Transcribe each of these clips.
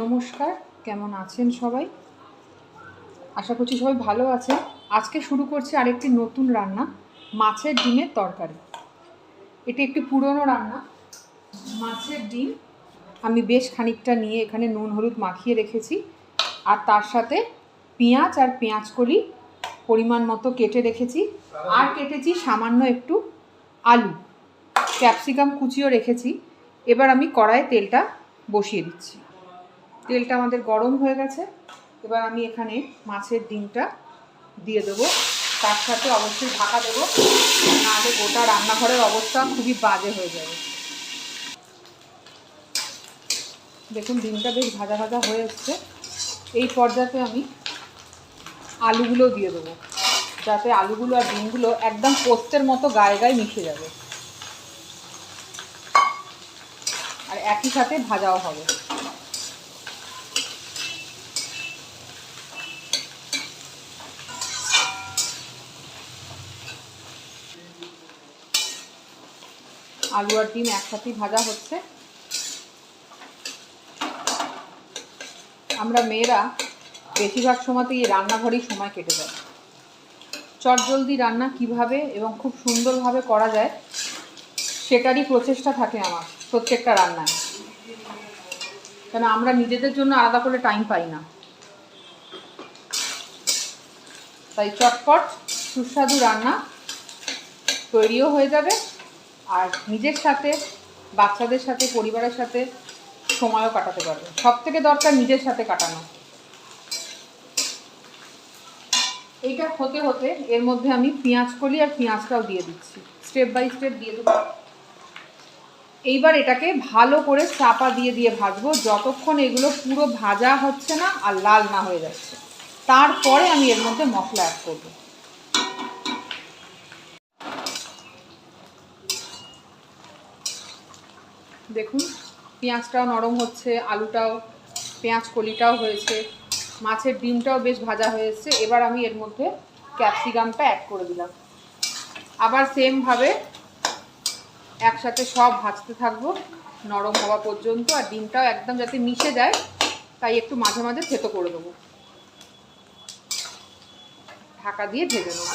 নমস্কার, কেমন আছেন সবাই? আশা করছি সবাই ভালো আছে আজকে শুরু করছি আরেকটি নতুন রান্না, মাছের ডিমের তরকারি। এটি একটি পুরনো রান্না। মাছের ডিম আমি বেশ খানিকটা নিয়ে এখানে নুন, হলুদ মাখিয়ে রেখেছি। আর তার সাথে পেঁয়াজ আর পেঁয়াজ কলি পরিমাণ মতো কেটে রেখেছি। আর কেটেছি সামান্য একটু আলু। ক্যাপসিকাম কুচিও রেখেছি। এবার আমি কড়াইয়ে তেলটা বসিয়ে দিচ্ছি। তেলটা আমাদের গরম হয়ে গেছে। এবার আমি এখানে মাছের ডিমটা দিয়ে দেবো। তার সাথে অবশ্যই ঢাকা দেবো। নাহলে গোটা রান্নাঘরের অবস্থা খুবই বাজে হয়ে যাবে। দেখুন, ডিমটা বেশ ভাজা ভাজা হয়ে এসছে। এই পর্যায়ে আমি আলুগুলো দিয়ে দেবো। যাতে আলুগুলো আর ডিমগুলো একদম পোস্তের মতো গায়ে গায়ে মিশে যাবে। আর একই সাথে ভাজাও হবে। আলু আর ডিম একসাথেই ভাজা হচ্ছে। আমরা মেয়েরা বেশিরভাগ সময়তে এই রান্নাঘরেই সময় কেটে যায় চটজলদি রান্না কীভাবে এবং খুব সুন্দরভাবে করা যায় সেটারই প্রচেষ্টা থাকে আমার প্রত্যেকটা রান্নায়। কেন আমরা নিজেদের জন্য আলাদা করে টাইম পাই না। তাই চটপট সুস্বাদু রান্না তৈরিও হয়ে যাবে। আর নিজের সাথে, বাচ্চাদের সাথে, পরিবারের সাথে সময়ও কাটাতে পারবে। সব থেকে দরকার নিজের সাথে কাটানো। এইটা হতে হতে এর মধ্যে আমি পেঁয়াজ কলি আর পেঁয়াজটাও দিয়ে দিচ্ছি। স্টেপ বাই স্টেপ দিয়ে দেবো। এইবার এটাকে ভালো করে চাপা দিয়ে দিয়ে ভাজবো। যতক্ষণ এগুলো পুরো ভাজা হচ্ছে না আর লাল না হয়ে যাচ্ছে। তারপরে আমি এর মধ্যে মশলা অ্যাড করব। দেখুন, পেঁয়াজটাও নরম হচ্ছে, আলুটাও, পেঁয়াজ কলিটাও হয়েছে, মাছের ডিমটাও বেশ ভাজা হয়েছে এবার আমি এর মধ্যে ক্যাপসিকামটা অ্যাড করে দিলাম। আবার সেমভাবে একসাথে সব ভাজতে থাকব, নরম হওয়া পর্যন্ত, আর ডিমটাও একদম যাতে মিশে যায়, তাই একটু মাঝে মাঝে থেতো করে দেবো। ঢাকা দিয়ে ভেজে নেব।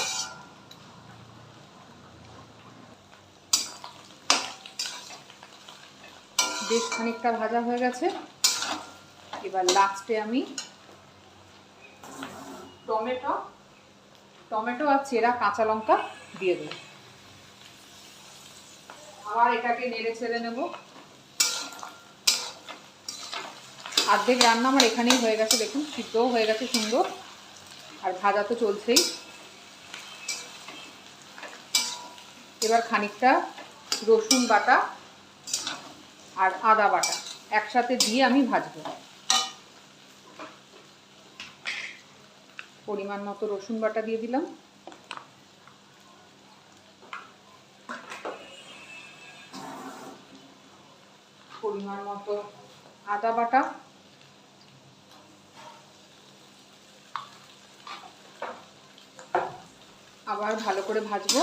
বেশ খানিকটা ভাজা হয়ে গেছে। এবার লাস্টে আমি টমেটো টমেটো আর চেরা কাঁচা লঙ্কা দিয়ে দেবো। আবার এটাকে নেড়ে ছেড়ে নেব। অর্ধেক রান্না আমার এখানেই হয়ে গেছে, দেখুন সিদ্ধও হয়ে গেছে সুন্দর, আর ভাজা তো চলছেই। এবার খানিকটা রসুন বাটা আর আদা বাটা একসাথে দিয়ে আমি ভাজবো। পরিমাণ মতো রসুন বাটা দিয়ে দিলাম। পরিমাণ মতো আদা বাটা। আবার ভালো করে ভাজবো।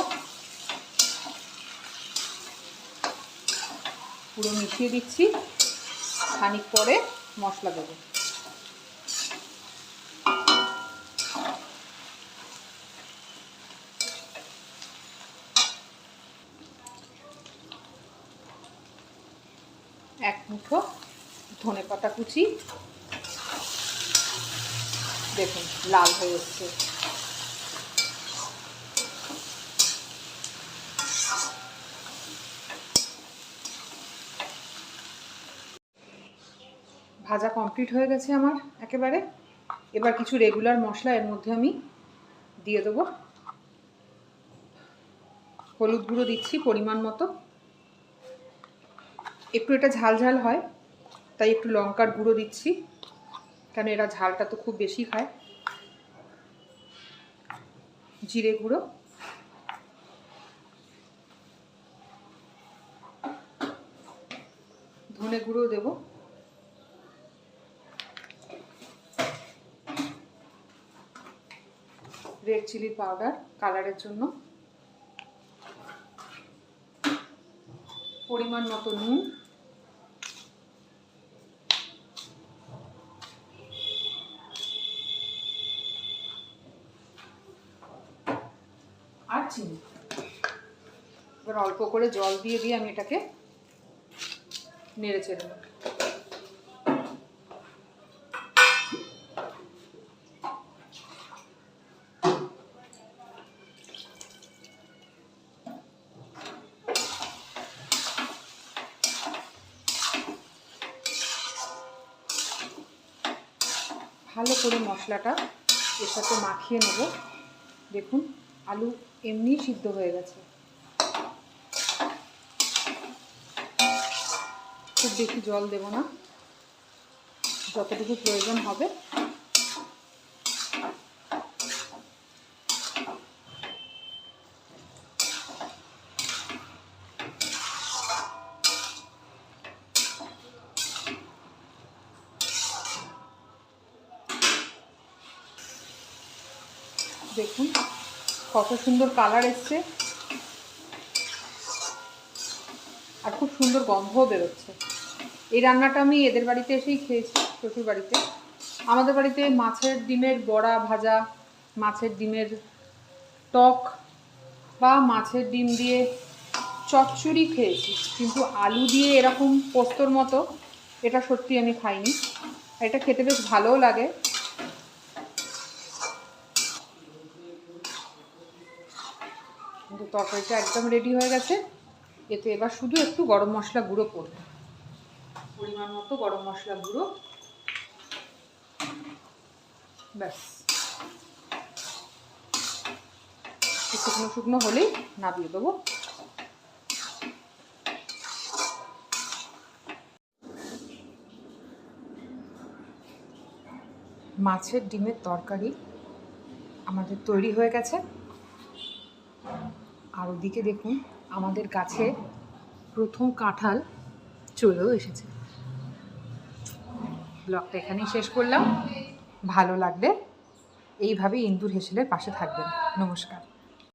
পুরো মিশিয়ে দিচ্ছি। খানিক পরে মশলা দেবো। এক মুঠো ধনে পাতা কুচি। দেখুন, লাল হয়ে এসছে। ভাজা কমপ্লিট হয়ে গেছে আমার একেবারে। এবার কিছু রেগুলার মশলা এর মধ্যে আমি দিয়ে দেবো। হলুদ গুঁড়ো দিচ্ছি পরিমাণ মতো। একটু এটা ঝাল ঝাল হয়, তাই একটু লঙ্কার গুঁড়ো দিচ্ছি, কেন এরা ঝালটা তো খুব বেশি খায়। জিরে গুঁড়ো। ধনে গুঁড়ো দেবো। রেড চিলি পাউডার কালারের জন্য। পরিমাণ মতো নুন। আর চিনি। এবার অল্প করে জল দিয়ে দিয়ে আমি এটাকে নেড়ে ছেড়ে দেবো ভালো করে মশলাটা এর সাথে মাখিয়ে নেব। দেখুন, আলু এমনি সিদ্ধ হয়ে গেছে। খুব বেশি জল দেব না। যতটুকু প্রয়োজন হবে দেখুন, কত সুন্দর কালার এসছে। আর খুব সুন্দর গন্ধও বেরোচ্ছে। এই রান্নাটা আমি এদের বাড়িতে এসেই খেয়েছি, শ্বশুর বাড়িতে। আমাদের বাড়িতে মাছের ডিমের বড়া ভাজা, মাছের ডিমের টক বা মাছের ডিম দিয়ে চচ্চড়ি খেয়েছি। কিন্তু আলু দিয়ে এরকম পোস্তর মতো, এটা সত্যি আমি খাইনি। এটা খেতে বেশ ভালোও লাগে কিন্তু তরকারিটা একদম রেডি হয়ে গেছে। এতে এবার শুধু একটু গরম মশলা গুঁড়ো পড়বে পরিমাণ মতো গরম মশলা গুঁড়ো। ব্যাস। শুকনো শুকনো হলেই নামিয়ে দেবো। মাছের ডিমের তরকারি আমাদের তৈরি হয়ে গেছে। আর ওদিকে দেখুন, আমাদের কাছে প্রথম কাঁঠাল চলেও এসেছে। ব্লগটা এখানেই শেষ করলাম। ভালো লাগবে এইভাবেই ইন্দুর হেসেলের পাশে থাকবেন। নমস্কার।